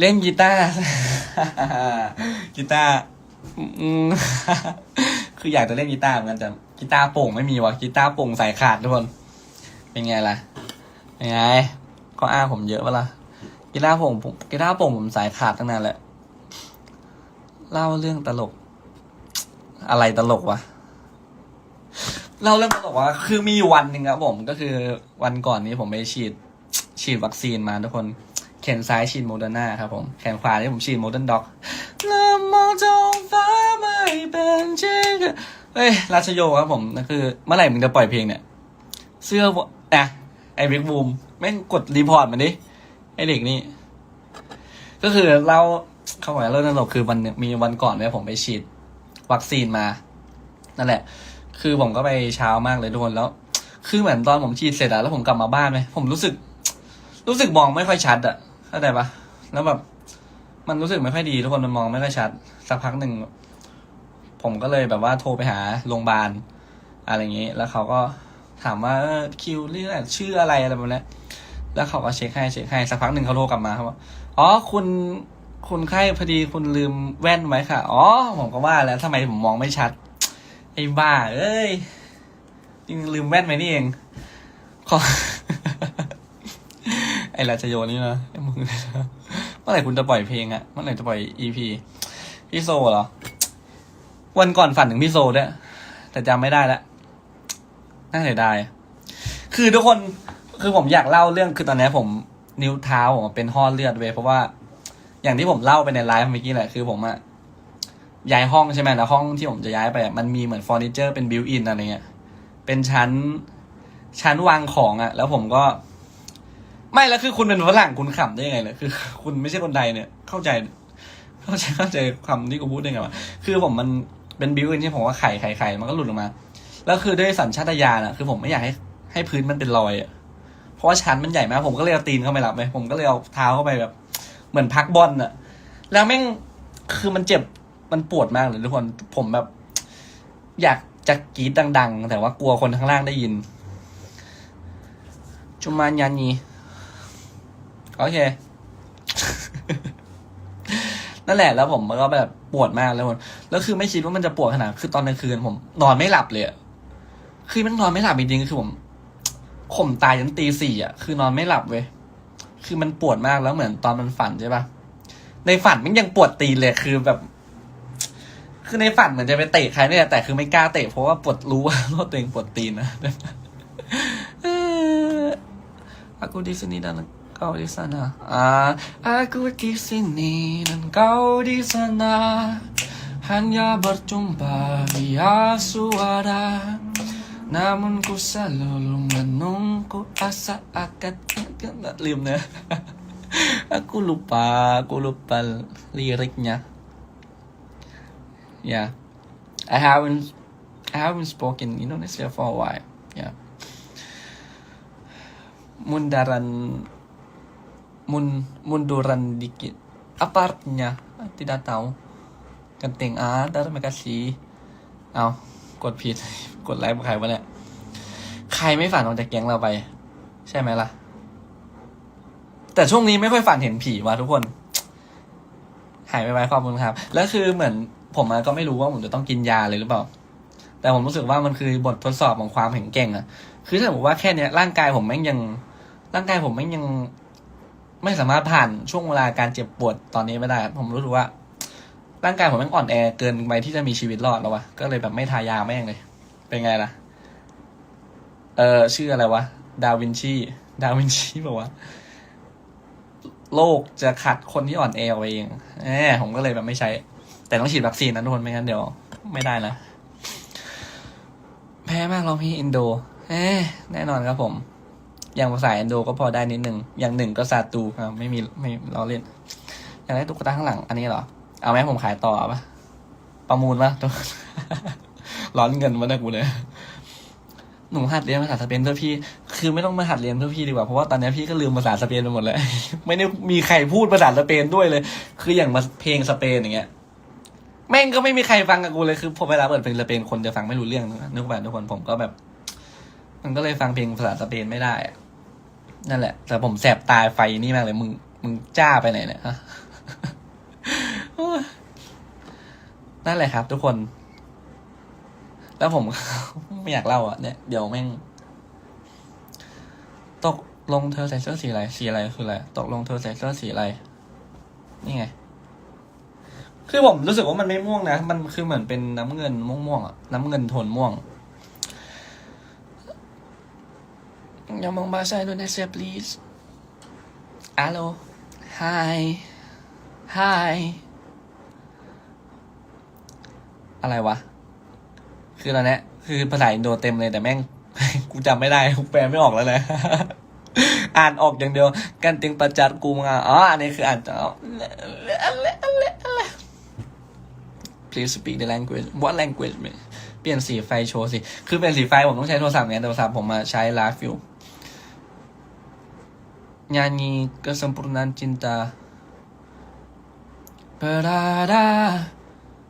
เล่นกีตาร์ กีตาร์อืมคืออยากจะเล่นกีตาร์เหมือนกันแต่กีตาร์โป่งไม่มีวะกีตาร์โป่งใส่ขาดทุกคน เป็นไงล่ะเป็นไงก็อ้างผมเยอะปะล่ะกีตาร์โป่งกีตาร์โป่งผมสายขาดตั้งนานแล้วเล่าเรื่องตลก อะไรตลกวะเล่าเรื่องตลกวะคือมีวันหนึ่งครับผมก็คือวันก่อนนี้ผมไปฉีดฉีดวัคซีนมาทุกคน แขนซ้ายฉีดโมเดอร์นาครับผม แขนขวาที่ผมฉีดโมเดิร์นด็อกมองท้องฟ้าไม่เป็นจริงเฮ้ยราชโยครับผมนั่นคือ เมื่อไหร่มึงจะปล่อยเพลงเนี่ย เสื้อวะนะไอ้บิ๊กบูมแม่งกดรีพอร์ตมันดิ ไอ้เด็กนี่ ก็คือเราเขาบอกว่าเรื่องตลกคือวันมีวันก่อนเนี่ยผมไปฉีด วัคซีนมา นั่นแหละ คือผมก็ไปเช้ามากเลยทุกคนแล้ว คือเหมือนตอนผมฉีดเสร็จอะแล้วผมกลับมาบ้านไหมผมรู้สึก รู้สึกมองไม่ค่อยชัดอะ เข้าใจปะแล้วแบบมันรู้สึกไม่ค่อยดีทุกคนมันมองไม่ค่อยชัด สักพักหนึ่งผมก็เลยแบบว่าโทรไปหาโรงพยาบาลอะไรอย่างงี้ แล้วเขาก็ถามว่าคิวเรียกชื่ออะไรอะไรแบบนี้แล้วเขาก็เช็คให้เช็คให้สักพักหนึ่งเขาโทรกลับมาเขาบอกอ๋อคุณคุณไข้พอดีคุณลืมแว่นไว้ค่ะ อ๋อ ผมก็ว่าแล้วทำไมผมมองไม่ชัด ไอ้บ้า เอ้ยจริงลืมแว่นไว้นี่เองขอ ราชโยนี่นะไอ้มึงเนี่นะเมื่อไหร่คุณจะปล่อยเพลงอะเมื่อไหร่จะปล่อยอีพีพี่โซเหรอ วันก่อนฝันถึงพี่โซด้วยแต่จำไม่ได้แล้วน่าเสียดายคือทุกคนคือผมอยากเล่าเรื่องคือตอนนี้ผมนิ้วเท้าผมเป็นห่อเลือดเว้ยเพราะว่า อย่างที่ผมเล่าไปในไลฟ์เมื่อกี้แหละคือผมอะย้ายห้องใช่ไหมแล้วห้องที่ผมจะย้ายไปมันมีเหมือนเฟอร์นิเจอร์เป็นบิวอินอะไรเงี้ยเป็นชั้นชั้นวางของอะแล้วผมก็ ไม่แล้วคือคุณเป็นฝรั่งคุณขำได้ยังไงเนี่ยคือ คุณไม่ใช่คนไทยเนี่ยเข้าใจ เข้าใจเข้าใจคำที่กูพูดได้ไงวะคือผมมันเป็นบิวอินที่ผมว่าไข่ไข่ไข่มันก็หลุดออกมา แล้วคือด้วยสัญชาตญาณอะคือผมไม่อยากให้ให้พื้นมันเป็นรอยอะเพราะว่าชั้นมันใหญ่มากผมก็เลยเอาตีนเข้าไปรับไปผมก็เลยเอาเท้าเข้าไปแบบ เหมือนพักบอลอะแล้วแม่งคือมันเจ็บมันปวดมากเลยทุกคนผมแบบ อยากจะกรีดดัง ๆ แต่ว่ากลัวคนข้างล่างได้ยินจุมานยานี โอเค นั่นแหละแล้วผมก็แบบปวดมากแล้วคนแล้วคือไม่คิดว่ามันจะปวดขนาดคือตอนกลางคืนผมนอนไม่หลับเลยคือมันนอนไม่หลับจริงๆคือผมข่มตายจนตีสี่อะ คือนอนไม่หลับเว้ยคือมันปวดมากแล้วเหมือนตอนมันฝันใช่ปะในฝันมันยังปวดตีเลยคือแบบ คือในฝันเหมือนจะไปเตะใครเนี่ยแต่คือไม่กล้าเตะเพราะว่าปวดรู้ว่าว่าตัวเองปวดตีนนะ Aku di sini dan kau di sana. Ah, aku di sini dan kau di sana. Hanya berjumpa via suara. Namun ku selalu menunggu asa akan nggak lim ya. aku lupa, aku lupa liriknya. Yeah, I haven't, I haven't spoken Indonesia for a while. Yeah. mundaran mun munduran dikit apa artinya tidak tahu genting ah terima kasih เอากดผิด กดไลค์ใครวะเนี่ยใครไม่ฝันออกจากแก๊งเราไป ใช่ไหมล่ะ แต่ช่วงนี้ไม่ค่อยฝันเห็นผีว่ะทุกคน หายไปไว้ขอบคุณครับ แล้วคือเหมือนผมก็ไม่รู้ว่าผมจะต้องกินยาเลยหรือเปล่า แต่ผมรู้สึกว่ามันคือบททดสอบของความแข็งแกร่งอะคือถ้าผมว่าแค่เนี้ยร่างกายผมแม่งยังร่างกายผมแม่งยัง ไม่สามารถผ่านช่วงเวลาการเจ็บปวดตอนนี้ไม่ได้ครับผมรู้สึกว่า ร่างกายผมม่งอ่อนแอเกินไปที่จะมีชีวิตรอดแล้ววะก็เลยแบบไม่ทายาแม่งเลย เป็นไงล่ะ เออชื่ออะไรวะ ดาวินชี ดาวินชีบอกว่าโลกจะขัดคนที่อ่อนแอเอาไว้เองแหมผมก็เลยแบบไม่ใช้ แต่ต้องฉีดวัคซีนนะทุกคนไม่งั้นเดี๋ยวไม่ได้นะแพ้มากเร้องเพลงอินโดเอ๊แน่นอนครับผม อย่างภาษาอินโดก็พอได้นิดหนึ่งอย่างหนึ่งก็ซาตูครับไม่มีไม่เราเล่น อยากได้ตุ๊กตาข้างหลัง อันนี้เหรอ เอาไหมผมขายต่อปะประมูลปะตุ๊กร้อนเงินมาได้กูเลยหนูหัดเรียนภาษาสเปนเพื่อพี่ คือไม่ต้องมาหัดเรียนเพื่อพี่ดีกว่า เพราะว่าตอนนี้พี่ก็ลืมภาษาสเปนไปหมดเลย ไม่ได้มีใครพูดภาษาสเปนด้วยเลย คืออย่างมาเพลงสเปนอย่างเงี้ย แม่งก็ไม่มีใครฟังกับกูเลย คือพอเวลาเปิดเพลงสเปนคนจะฟังไม่รู้เรื่องนึกว่าทุกคนผมก็แบบ มันก็เลยฟังเพลงภาษาสเปนไม่ได้อะ นั่นแหละ แต่ผมแสบตายไฟนี่มากเลย มึง มึงจ้าไปไหนเนี่ยฮะนั่นแหละครับ ทุกคน แล้วผมไม่อยากเล่าอะเนี่ยเดี๋ยวแม่ง ตกลงเธอใส่เสื้อสีอะไรสีอะไรคืออะไรตกลงเธอใส่เสื้อสีอะไร นี่ไง คือผมรู้สึกว่ามันไม่ม่วงนะ มันคือเหมือนเป็นน้ำเงินม่วงๆอะ น้ำเงินโทนม่วง Yang mau bahasa Indonesia please Halo Hai Hai อะไรวะ คือตอนนี้คือภาษาอินโดเต็มเลยแต่แม่ง กูจำไม่ได้กูแปลไม่ออกแล้วเลยอ่านออกอย่างเดียว กันติงประจัดกูมาอ๋ออันนี้คืออ่านอ๋อ Please speak the language what language เปลี่ยนสีไฟโชว์สิ คือเปลี่ยนสีไฟผมต้องใช้โทรศัพท์ไงโทรศัพท์ผมมาใช้ไลฟ์อยู่ nyanyi kesempurnaan cinta. Berada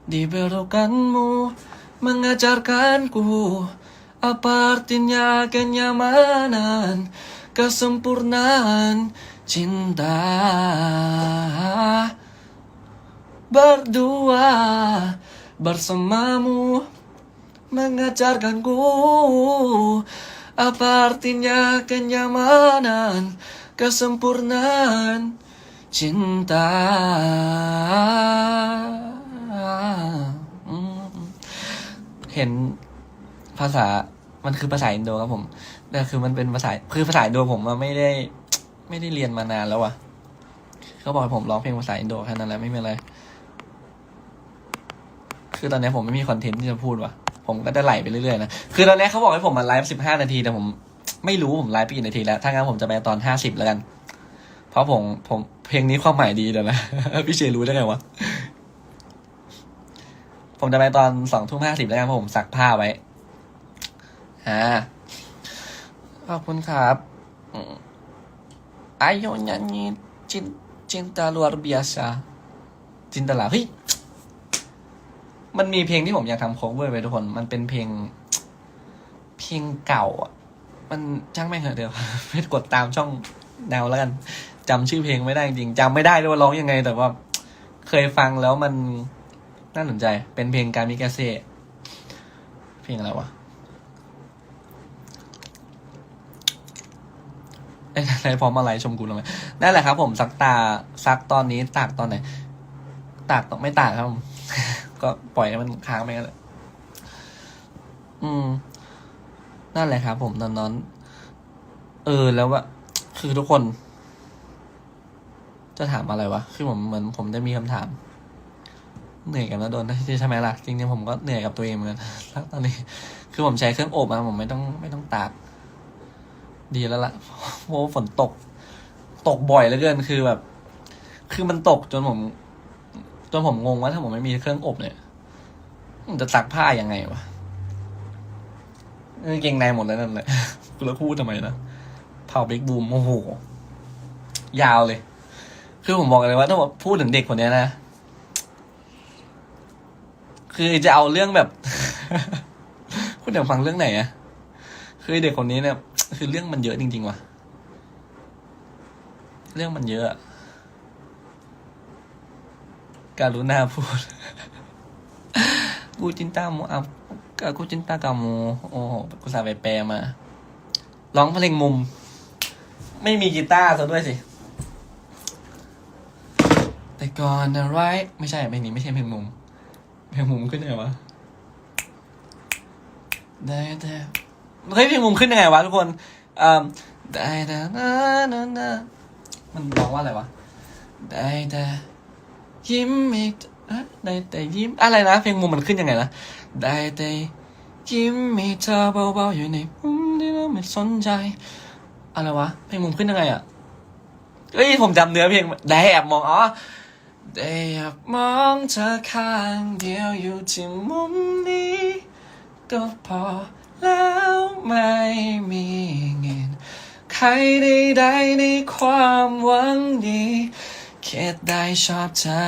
di pelukanmu mengajarkanku apa artinya kenyamanan kesempurnaan cinta. Berdua bersamamu mengajarkanku apa artinya kenyamanan kesempurnaan cinta เห็นภาษามันคือภาษาอินโดครับผมแต่คือมันเป็นภาษาคือภาษาอินโดผมอะไม่ได้ ไม่ได้เรียนมานานแล้วอะเขาบอกให้ผมร้องเพลงภาษาอินโดแค่นั้นแหละไม่มีอะไร คือตอนนี้ผมไม่มีคอนเทนต์ที่จะพูดว่ะผมก็จะไหลไปเรื่อยๆนะ คือตอนนี้เขาบอกให้ผมมาไลฟ์สิบห้านาทีแต่ผม ไม่รู้ผมไลฟ์ไปกี่นาทีแล้ว ถ้างั้นผมจะไปตอนห้าสิบแล้วกัน เพราะผมผมเพลงนี้ความหมายดีเดี๋ยวนะ พี่เชรู้ได้ไงวะ ผมจะไปตอนสองทุ่มห้าสิบแล้วกันเพราะผมซักผ้าไว้อ่าขอบคุณครับอายุน nyanyi cin- cinta luar biasa จินตลาเฮ้ยมันมีเพลงที่ผมอยากทำ cover ไปทุกคน มันเป็นเพลง เพลงเก่าอะ มันช่างแม่งเถอะเดี๋ยวไปกดตามช่องแนวแล้วกันจำชื่อเพลงไม่ได้จริงจำไม่ได้ด้วยว่าร้องยังไง แต่ว่าเคยฟังแล้วมันน่าสนใจ เป็นเพลงการมิกาเซ่เพลงอะไรวะไอ้อะไรพร้อมอะไรชมกูลงไหมนั่นแหละครับ ผมซักตาซักตอนนี้ตากตอนไหนตากต้อนไม่ตากครับ ก็ปล่อยให้มันค้างไปกันแหละอืม นั่นแหละครับผมตอนนั้นเออแล้วว่าคือทุกคน จะถามอะไรวะ คือผมเหมือนผมจะมีคำถาม เหนื่อยกับนะโดนใช่ไหมล่ะ จริงๆผมก็เหนื่อยกับตัวเองเหมือนกันแล้วตอนนี้ คือผมใช้เครื่องอบมาผมไม่ต้องไม่ต้องตากดีแล้วล่ะเพราะฝนตก ตกบ่อยเหลือเกินคือแบบ คือมันตกจนผม จนผมงงว่าถ้าผมไม่มีเครื่องอบเนี่ยผมจะซักผ้ายังไงวะ เออเกงในหมดแล้วนั่นแหละกูแล้วพูดทำไมนะเผาบิ๊กบูมโอ้โห ยาวเลย คือผมบอกเลยว่าถ้าพูดถึงเด็กคนนี้นะ คือจะเอาเรื่องแบบ คุณอยากฟังเรื่องไหนอะคือเด็กคนนี้เนี่ย คือเรื่องมันเยอะจริง ๆว่ะ เรื่องมันเยอะ การุณาพูด กูจินตามอับ กูจินตากามูโอ้โหกูสาไปแปลมา ร้องเพลงมุม ไม่มีกีตาร์ซะด้วยสิ แต่ก่อนอะไรไม่ใช่เพลงนี้ไม่ใช่เพลงมุม เพลงมุมขึ้นยังไงวะ ได้แต่เฮ้ยเพลงมุมขึ้นยังไงวะทุกคนอ่าได้แต่นะนะนะมันร้องว่าอะไรวะ ได้แต่ยิ้มอีกได้แต่ยิ้มอะไรนะ เพลงมุมมันขึ้นยังไงนะ ได้แต่ยิ้มมีเธอเบาๆอยู่ในมุมที่เราไม่สนใจ อะไรวะเพลงมุมขึ้นยังไงอะเอ้ยผมจำเนื้อเพลงได้แอบมองอ๋อได้แอบมองเธอข้างเดียวอยู่ที่มุมนี้ก็พอแล้วไม่มีเงินใครใดๆในความหวังดีแค่ได้ชอบเธอ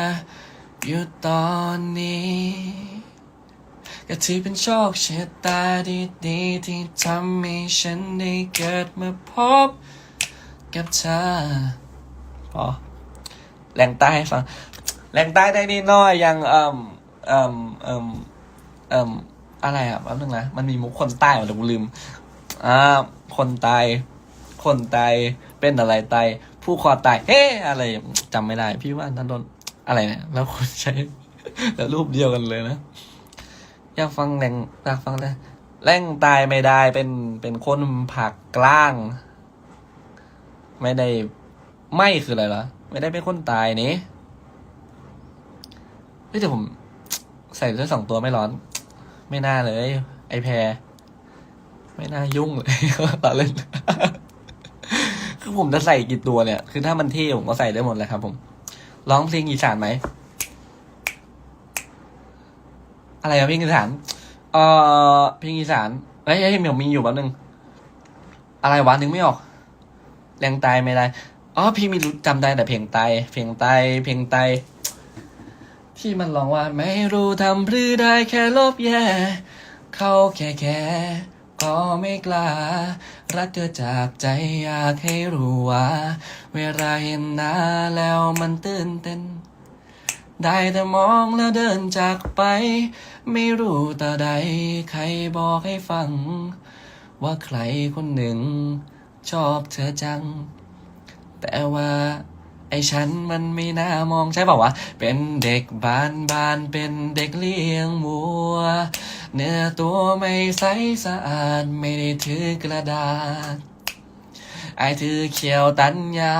อยู่ตอนนี้ ก็ถือเป็นโชคชะตาดีๆที่ทำให้ฉันได้เกิดมาพบกับเธอพอแรงใต้ให้ฟังแรงใต้ได้นิดหน้อยอย่างเอ่มเอ่มเอ่มเอ่มอะไรอะแป๊บนึงนะมันมีมุกคนใต้อะเดี๋ยวกูลืมอ่าคนตายคนตายเป็นอะไรตายผู้คอตายเฮ้อะไรจำไม่ได้ พี่ว่านันโดนอะไรเนี่ยแล้วคนใช้แล้วรูปเดียวกันเลยนะ อยากฟังแรงอยากฟังเลยแรงตายไม่ได้เป็นเป็นคนผักกลาง ไม่ได้ไม่คืออะไรเหรอไม่ได้เป็นคนตายนี่เฮ้ยแต่ผม ใส่เสื้อสองตัวไม่ร้อน ไม่น่าเลย ไอแพร ไม่น่ายุ่งเลยตอเล่นคือผมจะใส่กี่ตัวเนี่ย คือถ้ามันเท่ผมก็ใส่ได้หมดเลยครับผม ร้องเพลงอีสานไหม อะไรอะเพลงอีสานเอ่อเพลงอีสานเฮ้ยเฮ้ยเหมียวมีอยู่แป๊บนึง อะไรวะนึกไม่ออก แรงตายไม่ได้อ๋อพี่มีรู้จำได้แต่เพลงไตเพลงไตเพลงไตที่มันร้องว่าไม่รู้ทำพรือได้แค่ลบแย่เขาแค่แค่ก็ไม่กล้า รักเธอจากใจอยากให้รู้ว่า เวลาเห็นหน้าแล้วมันตื่นเต้น ได้แต่มองแล้วเดินจากไป ไม่รู้ต่อใดใครบอกให้ฟัง ว่าใครคนหนึ่ง ชอบเธอจัง แต่ว่าไอ้ฉันมันไม่น่ามองใช่ป่าวะ เป็นเด็กบ้านบ้านเป็นเด็กเลี้ยงวัว เนื้อตัวไม่ใสสะอาดไม่ได้ถือกระดาษ ไอถือเขียวตัญญา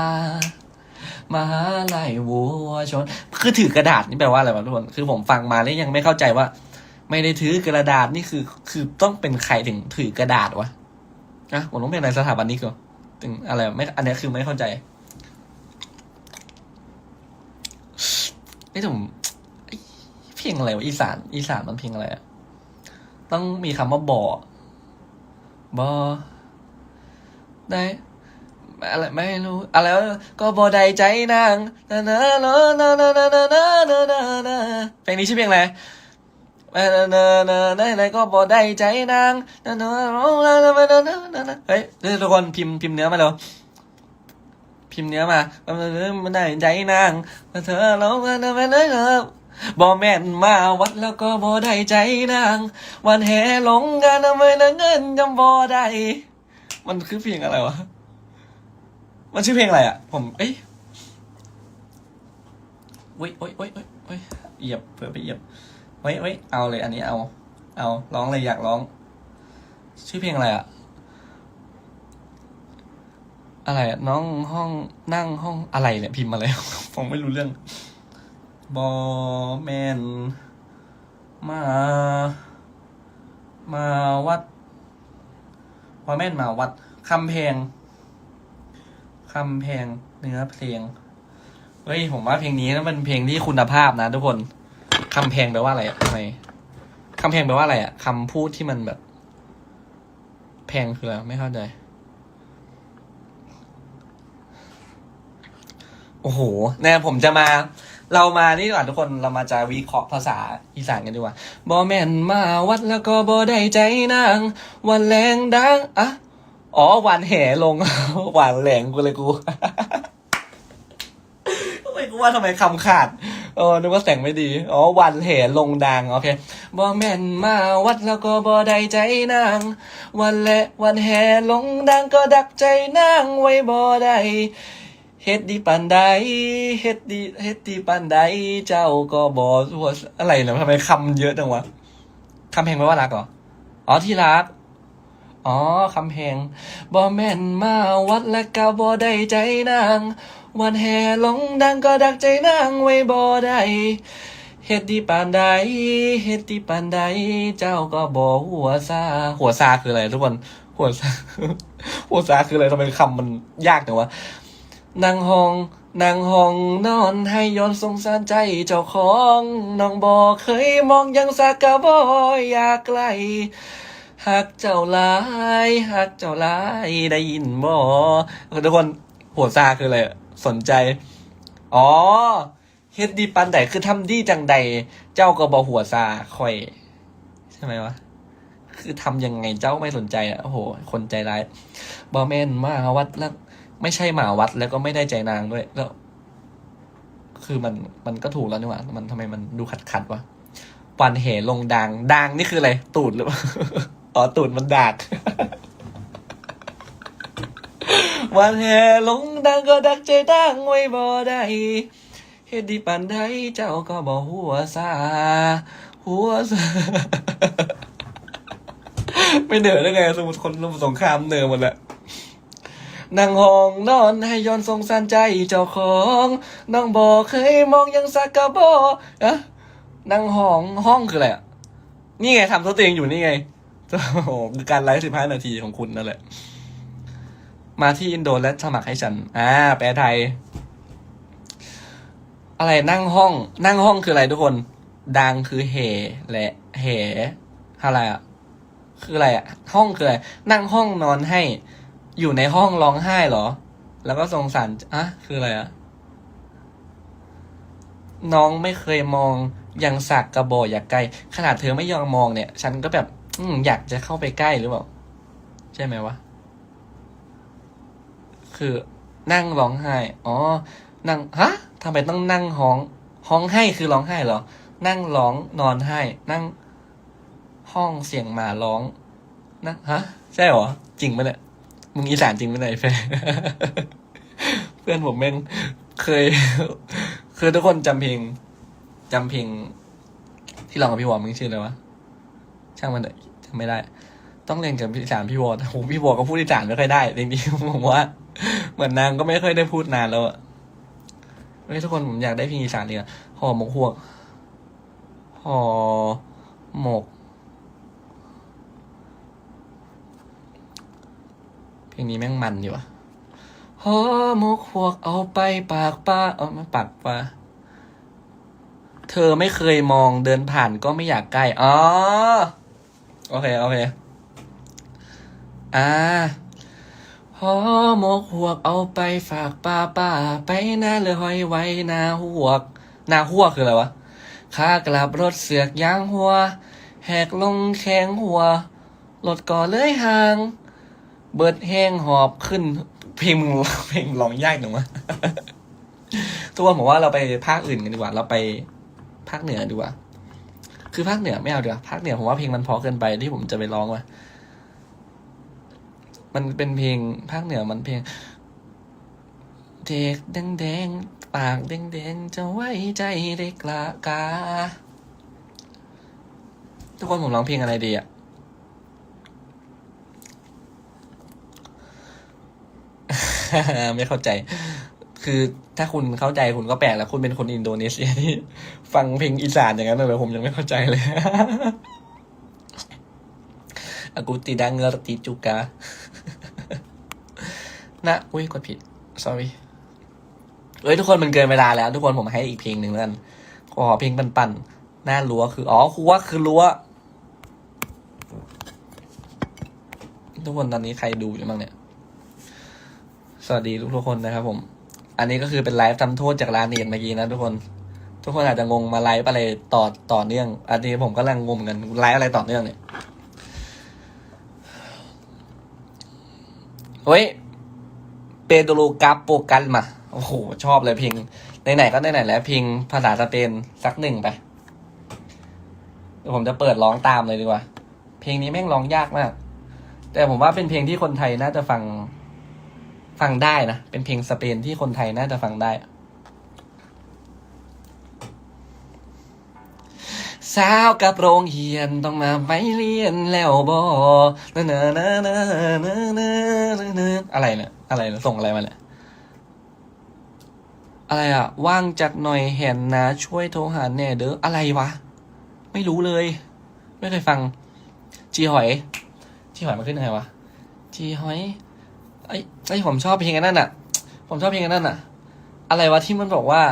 มหาลัยวัวชน คือถือกระดาษนี่แปลว่าอะไรวะทุกคนคือผมฟังมาแล้วยังไม่เข้าใจว่า ไม่ได้ถือกระดาษนี่คือคือต้องเป็นใครถึงถือกระดาษวะนะผมต้องเป็นในสถาบันนี้ก่อนถึงอะไรไม่อันนี้คือไม่เข้าใจนี่ผมเอ้ยเพลงอะไรวะอีสาน อีสานมันเพลงอะไรอะต้องมีคำว่าบ่อบอได้ อะไรไม่รู้อะไรก็บอใดใจนางนะนะนะนะนะนะนะนะนะนะนะเพลงนี้ชื่อเพลงอะไรนะนะนะนะนะอะไรก็บอใดใจนางนะนะนะนะนะนะนะนะเฮ้ยเฮ้ยทุกคนพิมพ์พิมพ์เนื้อมาเร็วพิมพ์เนื้อมามันได้ใจนางเธอร้องกันไปเลยครับบอแม่นมาวัดแล้วก็บอได้ใจนาง วันแห่หลงกันทำไมละเงินจำบอได้ มันคือเพลงอะไรวะ มันชื่อเพลงอะไรอะ ผม เอ้ยเว้ยโอ้ยโอ้ยโอ้ยโอ้ยเหยียบเผื่อไปเหยียบเว้ยเว้ยเอาเลย อันนี้เอา เอาร้องเลยอยากร้อง ชื่อเพลงอะไรอะ อะไรอะน้องห้องนั่งห้องอะไรเนี่ยพิมพ์มาเลย ผมไม่รู้เรื่องบอแมนมา มาวัดบอแมนมาวัดคำเพลง คำเพลงเนื้อเพลง เฮ้ย ผมว่าเพลงนี้นะมันเพลงที่คุณภาพนะทุกคนคำเพลงแปลว่าอะไรอะทำไมคำเพลงแปลว่าอะไรอะคำพูดที่มันแบบ แพงคืออะไรไม่เข้าใจ โอ้โหเนี่ยผมจะมา เรามานี่ดีกว่าทุกคนเรามาจะวิเคราะห์ภาษาอีสานกันดีกว่าบอแม่นมาวัดแล้วก็บอได้ใจนางวันแรงดังอะ อ๋อวันแห่ลงวันแหลงกูเลยกูทำไมกูว่าทำไมคำขาดเออนึกว่าแสงไม่ดี อ๋อวันแห่ลงดังโอเคบอแม่นมาวัดแล้วก็บอได้ใจนางวันและวันแห่ลงดังก็ดักใจนางไว้บอได้เฮ็ดดีปันใดเฮ็ดดีเฮ็ดดีปันใดเจ้าก็บอหัวอะไรนะทำไมคำเยอะจังวะคำเพลงแปลว่ารักเหรอ อ๋อที่รัก อ๋อคำเพลงบ่แม่นมาวัดและก็บ่ได้ใจนาง วันแห่ลงดังก็ดักใจนางไว้บ่ได้เฮ็ดดีปานใดเฮ็ดดีปานใดเจ้าก็บ่หัวซาหัวซาคืออะไรทุกคนหัวซาหัวซาคืออะไรทำไมคำมันยากจังวะนางห้องนางห้องนอนให้ย้อนสงสารใจเจ้าของน้องบ่เคยมองยังสักกะบ่อยากไกล หักเจ้าลายหักเจ้าลายได้ยินบ่ทุกคนหัวซาคืออะไรสนใจ อ๋อเฮ็ดดีปันใดคือทำดีจังใด เจ้าก็บอหัวซาคอย ใช่ไหมวะคือทำยังไงเจ้าไม่สนใจอะโอ้โห คนใจร้ายบอแมนมาวัดแล้วไม่ใช่หมาวัดแล้วก็ไม่ได้ใจนางด้วย แล้ว คือมันมันก็ถูกแล้วนี่หว่ามันทำไมมันดูขัดขัดวะวันเหลงดังดังนี่คืออะไรตูดหรือเปล่า อ๋อตูดมันดักวันแห่ลงดังก็ดักใจดังไว้บ่ได้เฮ็ดดีปันใดเจ้าก็บ่หัวซาหัวซาไม่เหนื่อยได้ไง สมมติคนรุมสงครามเหนื่อยหมดแหละนั่งห้องนอนให้ย้อนสงสารใจเจ้าของน้องบอกเคยมองยังสักกะบออะนั่งห้องห้องคืออะไรอะนี่ไงทำตัวเองอยู่นี่ไง โอ้โหคือการไลฟ์สิบห้านาทีของคุณนั่นแหละ มาที่อินโดและสมัครให้ฉัน อ่า แปลไทย อะไรนั่งห้อง นั่งห้องคืออะไรทุกคน ดังคือเหและเหอะไรอะ คืออะไรอะ ห้องคืออะไร นั่งห้องนอนให้ อยู่ในห้องร้องไห้เหรอ แล้วก็สงสารอะ คืออะไรอะ น้องไม่เคยมองยังสักกระบอกอยากใกล ขนาดเธอไม่ยอมมองเนี่ย ฉันก็แบบ อืม อยากจะเข้าไปใกล้หรือเปล่า ใช่ไหมวะ คือนั่งร้องไห้ อ๋อ นั่ง ฮะทำไมต้องนั่งห้องห้องให้คือร้องไห้เหรอ นั่งร้องนอนไห้ นั่ง ห้องเสียงหมาร้อง นั่งฮะ ใช่เหรอ จริงไหมเนี่ย มึงอีสานจริงไหมเนี่ยไอ้แฟเพื่อนผมแม่งเคย คือทุกคนจำเพลงจำเพลงที่ร้องกับพี่วอมึงชื่ออะไรวะ ช่างมันเถอะจำไม่ได้ ต้องเรียนกับพี่สานพี่วอแต่ผมพี่วอก็พูดอีสานไม่ค่อยได้จริงๆผมว่า เหมือนนางก็ไม่ค่อยได้พูดนานแล้วอะเฮ้ยทุกคนผมอยากได้เพลงอีสานเลยอะห่อหมกหวกห่อหมกเพลงนี้แม่งมันอยู่อะห่อหมกหวกเอาไปปากปลาเอาไม่ปากปลาเธอไม่เคยมองเดินผ่านก็ไม่อยากใกล้ อ๋อ โอเค โอเค อ่าพอหมกหวกเอาไปฝากป้าป้าไปนาเลยหอยไว้นาหวกนาหัวคืออะไรวะข้ากลับรถเสือกยางหัว แหกลงแข้งหัวรถก่อเลยหาง เบิดแห้งหอบขึ้น เพลงมึงเพลงร้องยากหนูวะตัวผมว่าเราไปภาคอื่นกันดีกว่า เราไปภาคเหนือดีกว่า คือภาคเหนือไม่เอาเดี๋ยวภาคเหนือผมว่าเพลงมันพอเกินไปที่ผมจะไปร้องว่ะมันเป็นเพลงภาคเหนือมันเพลงเด็กแดงแดงปากแดงแดงจะไว้ใจเด็กละกา ทุกคนผมร้องเพลงอะไรดีอะไม่เข้าใจ คือถ้าคุณเข้าใจคุณก็แปลกแล้วคุณเป็นคนอินโดนีเซียที่ฟังเพลงอีสานอย่างนั้นเลยผมยังไม่เข้าใจเลย Aku tidak ngerti juga นะอุ้ยกดผิด sorry เอ้ยทุกคนมันเกินเวลาแล้ว ทุกคนผมให้อีกเพลงหนึ่งแล้วกันขอเพลงปั่นๆหน้ารั้วคือ อ๋อครัวคือรั้วทุกคนตอนนี้ใครดูอยู่บ้างเนี่ย สวัสดีทุกๆคนนะครับผม อันนี้ก็คือเป็นไลฟ์ทำโทษจากร้านเนียนเมื่อกี้นะทุกคน ทุกคนอาจจะงงมาไลฟ์อะไรต่อต่อเนื่อง อันนี้ผมก็กำลังงงกันไลฟ์อะไรต่อเนื่องเนี่ยเฮ้ยเปโดโลกาโปกันมาโอ้โห ชอบเลยเพลงไหนๆก็ไหนๆแล้วเพลงภาษาสเปนสักหนึ่งไปเดี๋ยวผมจะเปิดร้องตามเลยดีกว่า เพลงนี้แม่งร้องยากมาก แต่ผมว่าเป็นเพลงที่คนไทยน่าจะฟัง ฟังได้นะ เป็นเพลงสเปนที่คนไทยน่าจะฟังได้สาวกับโรงเรียนต้องมาไปเรียนแล้วบอเนอะเนอเนอเนอเนอเนอเนอะอะไรเนี่ยอะไรเนี่ยส่งอะไรมาเนี่ยอะไรอะว่างจากหน่อยเห็นนะ ช่วยโทรหาแน่เด้ออะไรวะ ไม่รู้เลย ไม่เคยฟัง จีหอย จีหอยมันขึ้นไงวะ จีหอย ไอ้ไอ้ผมชอบเพลงอันนั้นอะ ผมชอบเพลงอันนั้นอะ อะไรวะที่มันบอกว่า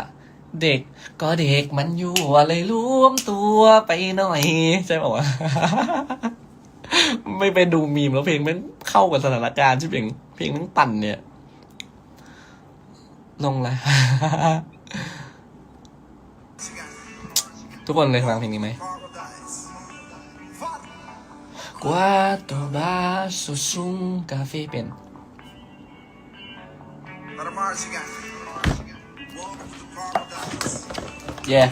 เด็กก็เด็กมันอยู่อะไรรวมตัวไปหน่อย ใช่ป่าวะไม่ไปดูมีมแล้วเพลงมันเข้ากับสถานการณ์ใช่เพลงเพลงมันปั่นเนี่ย ลงละทุกคนเลยฟังเพลงนี้ไหม Quatro baixos um café เ yeah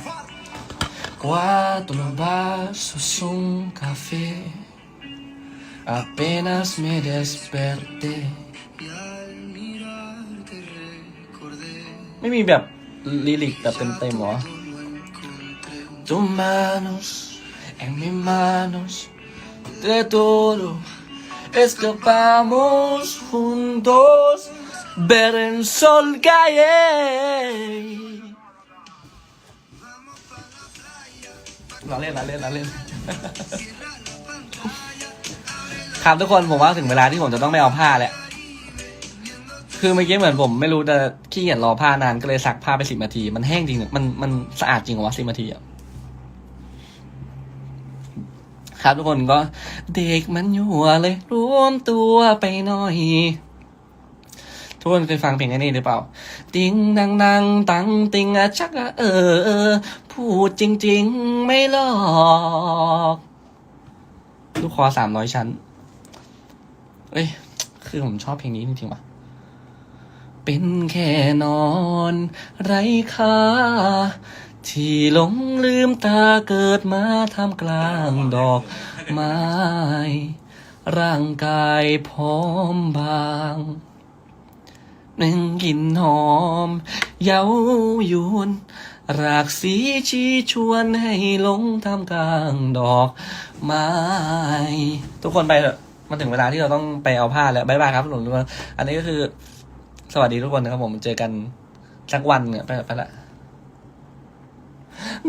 Cuatro vasos, un café. Apenas me desperté. ไม่มีแบบลิลิกแบบเต็มๆหรอ Tus manos en mis manos, de todo escapamos juntos, ver el sol caer. เราเล่นเราเล่นเราเล่นครับทุกคนผมว่าถึงเวลาที่ผมจะต้องไม่เอาผ้าแล้ว คือเมื่อกี้เหมือนผมไม่รู้จะขี้เกียจรอผ้านานก็เลยซักผ้าไปสิบนาที มันแห้งจริง มันมันสะอาดจริงเหรอวะสิบนาทีอะครับทุกคนก็เด็กมันยั่เลย รวมตัวไปหน่อย ทุกคนเคยฟังเพลงอ้นี้หรือเปล่า ติงดังดังตังติงอะชักอะเออ พูดจริง ๆ ไม่หลอกลูกคอสามร้อยชั้น เอ้ย คือผมชอบเพลงนี้จริงๆว่ะเป็นแค่นอน ไร้ค่าที่หลงลืมตาเกิดมาทำกลางดอกไม้ ร่างกายพร้อมบาง หนึ่งกลิ่นหอม เย้ายวนรากสีชี้ชวนให้หลงทำกลางดอกไม้ทุกคนไปเถอะมันถึงเวลาที่เราต้องไปเอาผ้าแล้วบายบายครับหลุนอันนี้ก็คือ สวัสดีทุกคนนะครับผมเจอกันสักวันเนี่ยไปไปละ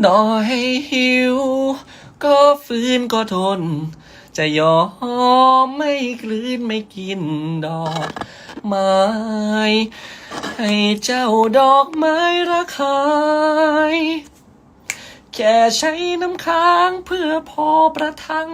ดอให้หิว ก็ฟื้นก็ทน จะยอมไม่กลืนไม่กินดอกไม้ให้เจ้าดอกไม้ระคายแค่ใช้น้ำค้างเพื่อพอประทัง